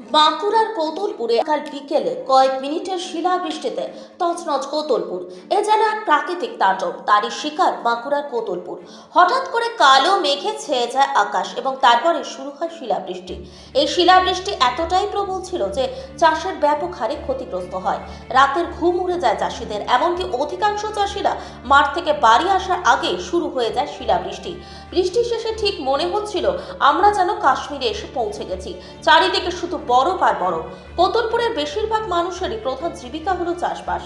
বাঁকুড়ার কৌতলপুরে কাল বিকেলে কয়েক মিনিটের শিলাবৃষ্টিতে তছনছ কৌতলপুর। এ যেন এক প্রাকৃতিক তাণ্ডব, তারই শিকার বাঁকুড়ার কৌতলপুর। হঠাৎ করে কালো মেঘে ছেয়ে যায় আকাশ এবং তারপরে শুরু হয় শিলাবৃষ্টি। এই শিলাবৃষ্টি এতটাই প্রবল ছিল যে চাষের ব্যাপক হারে ক্ষতিগ্রস্ত হয়। রাতের ঘুম উড়ে যায় চাষিদের, এমনকি অধিকাংশ চাষিরা মাঠ থেকে বাড়ি আসার আগে শুরু হয়ে যায় শিলাবৃষ্টি। বৃষ্টি শেষে ঠিক মনে হচ্ছিল, আমরা যেন কাশ্মীরে এসে পৌঁছে গেছি। চারিদিকে শুধু বরফ আর বরফ। পতনপুরের বেশিরভাগ মানুষেরই প্রধান জীবিকা হলো চাষবাস।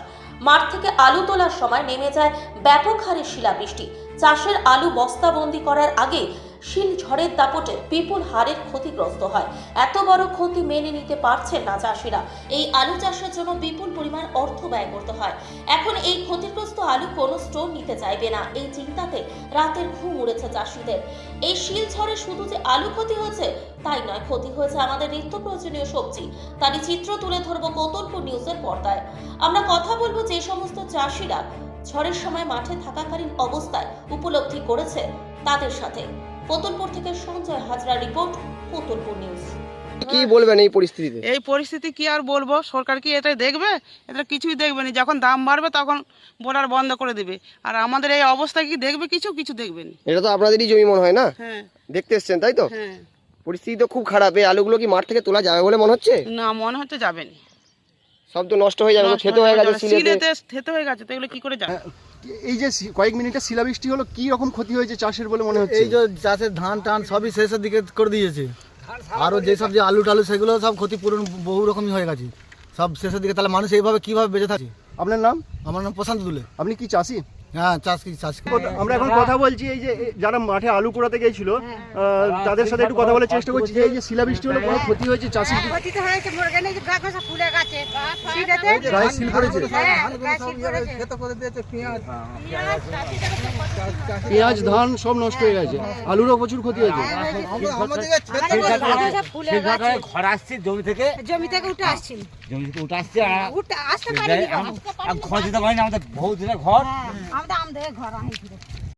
মাঠ থেকে আলু তোলার সময় নেমে যায় ব্যাপক হারে শিলাবৃষ্টি। চাষের আলু বস্তাবন্দি করার আগে শিল ঝড়ের দাপটে বিপুল হারের ক্ষতিগ্রস্ত হয়। এত বড় ক্ষতি মেনে নিতে পারছেন না চাষিরা। এই আলু চাষের জন্য বিপুল পরিমাণ অর্থ ব্যয় করতে হয়। এখন এই ক্ষতিগ্রস্ত আলু কোনো স্টোর নিতে চাইবে না। এই চিন্তাতে রাতের ঘুম উড়েছে চাষিদের। এই শিল ঝড়ে শুধু যে আলু ক্ষতি হয়েছে, তাই নয়, ক্ষতি হয়েছে আমাদের নিত্য প্রয়োজনীয় সবজি। তারই চিত্র তুলে ধরবো কৌতলপুর নিউজের পর্দায়। আমরা কথা বলব যে সমস্ত চাষিরা ঝড়ের সময় মাঠে থাকাকালীন অবস্থায় উপলব্ধি করেছে তাদের সাথে। কতুলপুর থেকে সঞ্জয় হাজরা রিপোর্ট কতুলপুর নিউজ। কি বলবেন এই পরিস্থিতিতে? এই পরিস্থিতি কি আর বলব? সরকার কি এটা দেখবে? এটা কিছুই দেখবে না। যখন দাম বাড়বে তখন বোর্ডার বন্ধ করে দেবে। আর আমাদের এই অবস্থা কি দেখবে কিছু? কিছু দেখবে না। এটা তো আপনাদেরই জমি মনে হয় না? হ্যাঁ। দেখতে এসছেন তাই তো? হ্যাঁ। পরিস্থিতি তো খুব খারাপ। এই আলুগুলো কি মাঠ থেকে তোলা যাবে বলে মনে হচ্ছে? না মনে হচ্ছে যাবে না। সব তো নষ্ট হয়ে যাবে তো খেতে হয়ে গেছে সিলেতে থেতো থেতে হয়ে গেছে তো এগুলো কি করে যাবে? এই যে কয়েক মিনিটে শিলাবৃষ্টি হলো কি রকম ক্ষতি হয়েছে চাষের বলে মনে হচ্ছে? এই যে চাষের ধান টান সবই শেষের দিকে করে দিয়েছে। আরও যেসব যে আলু টালু সেগুলো সব ক্ষতিপূরণ বহু রকমই হয়ে গেছে। সব শেষের দিকে তাহলে মানুষ এইভাবে কীভাবে বেঁচে থাকে আপনার নাম? আমার নাম প্রশান্ত দুলে। আপনি কি চাষি? হ্যাঁ চাষ আমরা এখন কথা বলছি এই যে যারা মাঠে আলু কুড়াতে গেছিল আহ, তাদের সাথে একটু কথা বলে চেষ্টা করছি। যে এই যে শিলাবৃষ্টি হলো কোনো ক্ষতি হয়েছে চাষি ক্ষতিতে হয়েছে মুরগানে যে গা ফুলে গেছে। গায়ে হ্যাঁ। পেঁয়াজ। ধান সব নষ্ট হয়ে গেছে। আলুরও প্রচুর ক্ষতি হয়েছে। ঘর আসছে জমি থেকে? জমি থেকে উঠে আসছিল জমি থেকে উঠে আসছে আর ঘর দিতে পারিনি আমাদের বহু দিনের ঘর। আমাদের আমাদের ঘর আনি ফিরে